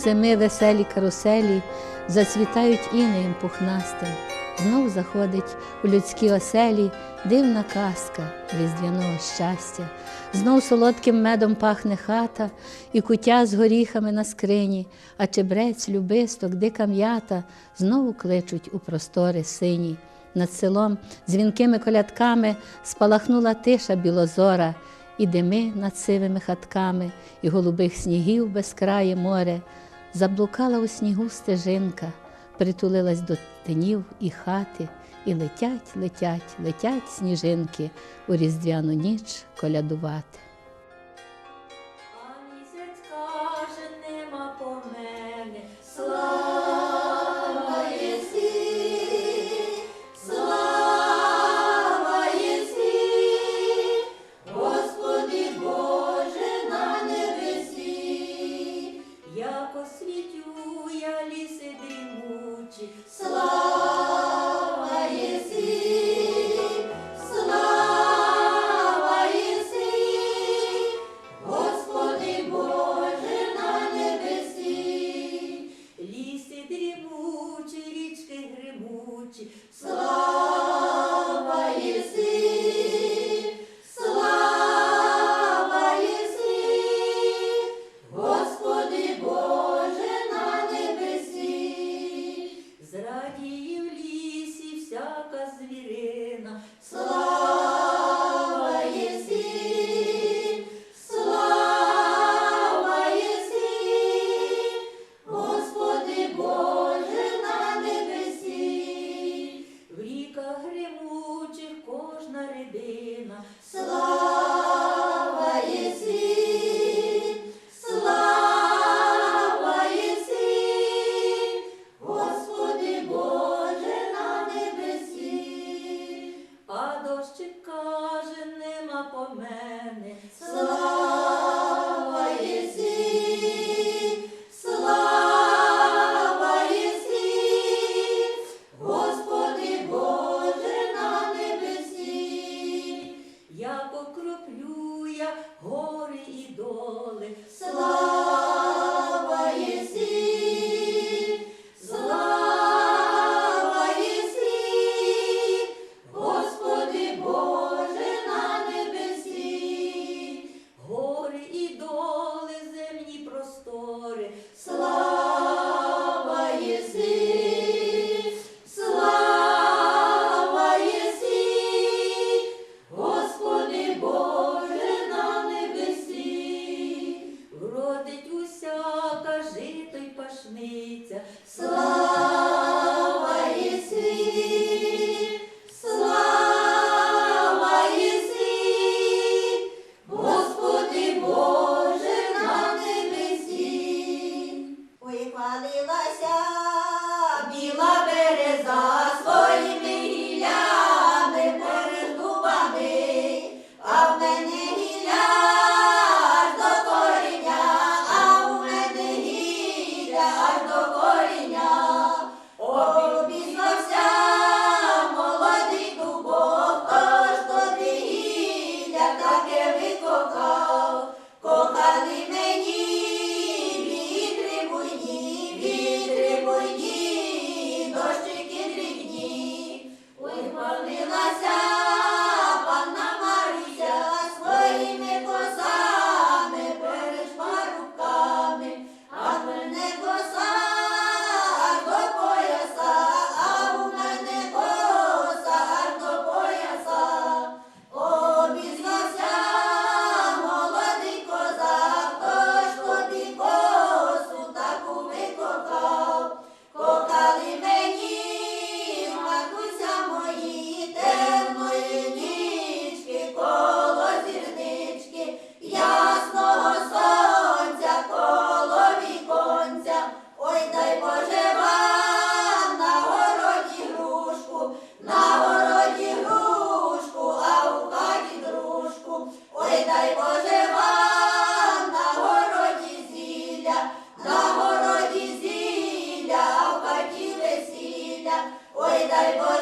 зими веселі каруселі, зацвітають інеєм пухнастим. Знов заходить у людські оселі дивна казка різдвяного щастя, знов солодким медом пахне хата, і кутя з горіхами на скрині, а чебрець, любисток, дика м'ята знову кличуть у простори сині. Над селом дзвінкими колядками спалахнула тиша білозора, і дими над сивими хатками, і голубих снігів безкрає море заблукала у снігу стежинка, притулилась до тинів і хати, і летять, летять, летять сніжинки у різдвяну ніч колядувати. Я Bible.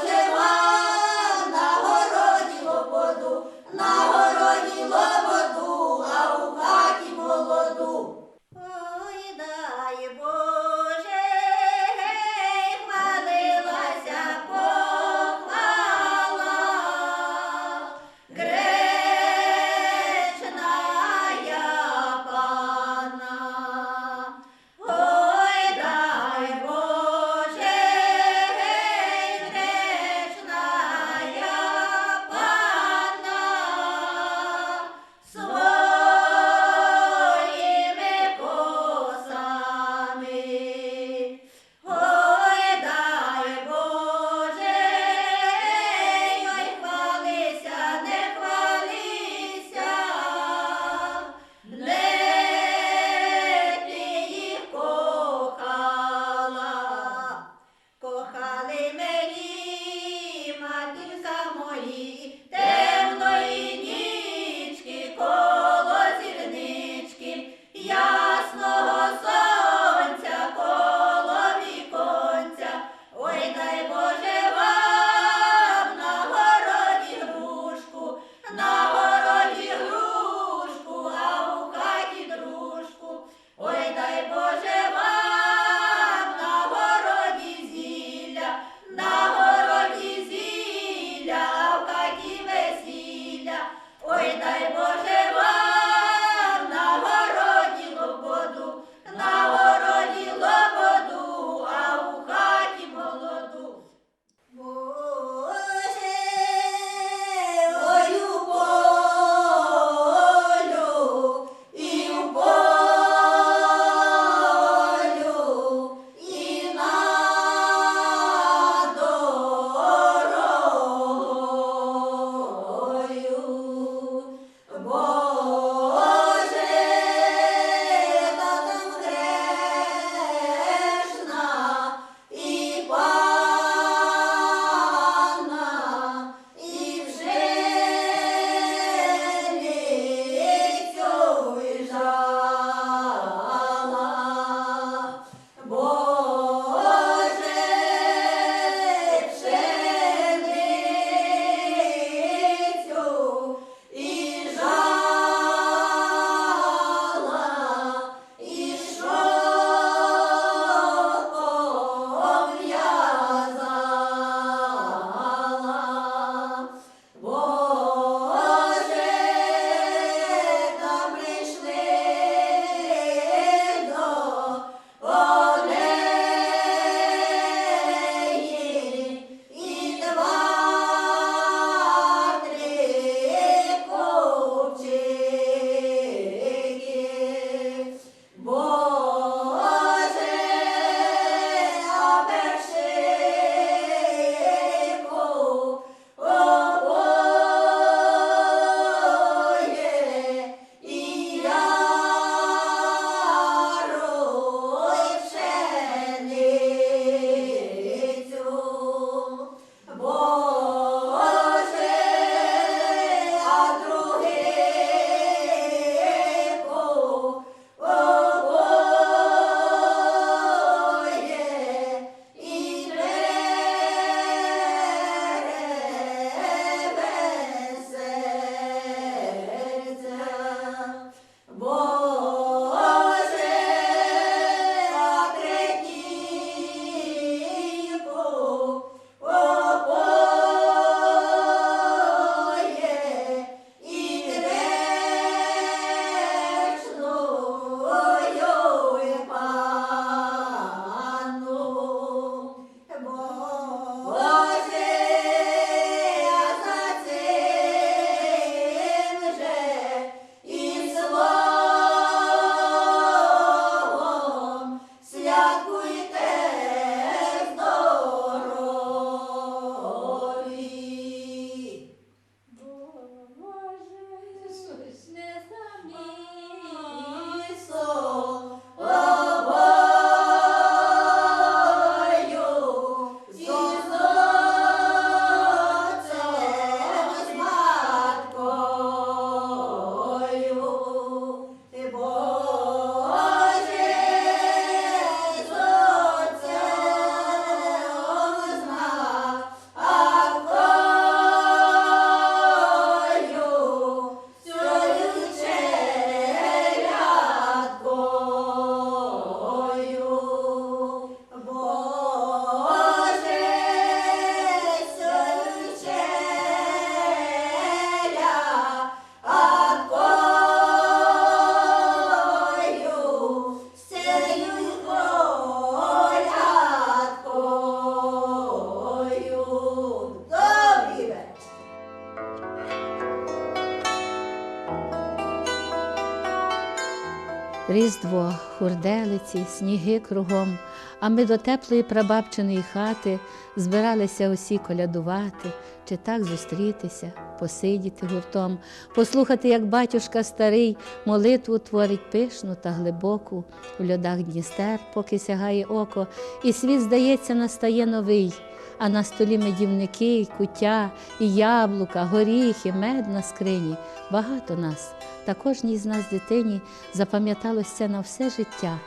Різдво, хурделиці, сніги кругом, а ми до теплої прабабчиної хати збиралися усі колядувати, чи так зустрітися, посидіти гуртом, послухати, як батюшка старий молитву творить пишну та глибоку, у льодах Дністер, поки сягає око, і світ, здається, настає новий. А на столі медівники, і куття, і яблука, горіхи, мед на скрині. Багато нас. Та кожній з нас дитині запам'яталось це на все життя.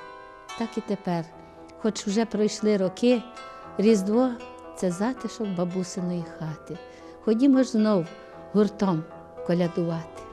Так і тепер, хоч вже пройшли роки, Різдво це затишок бабусиної хати. Ходімо ж знов гуртом колядувати.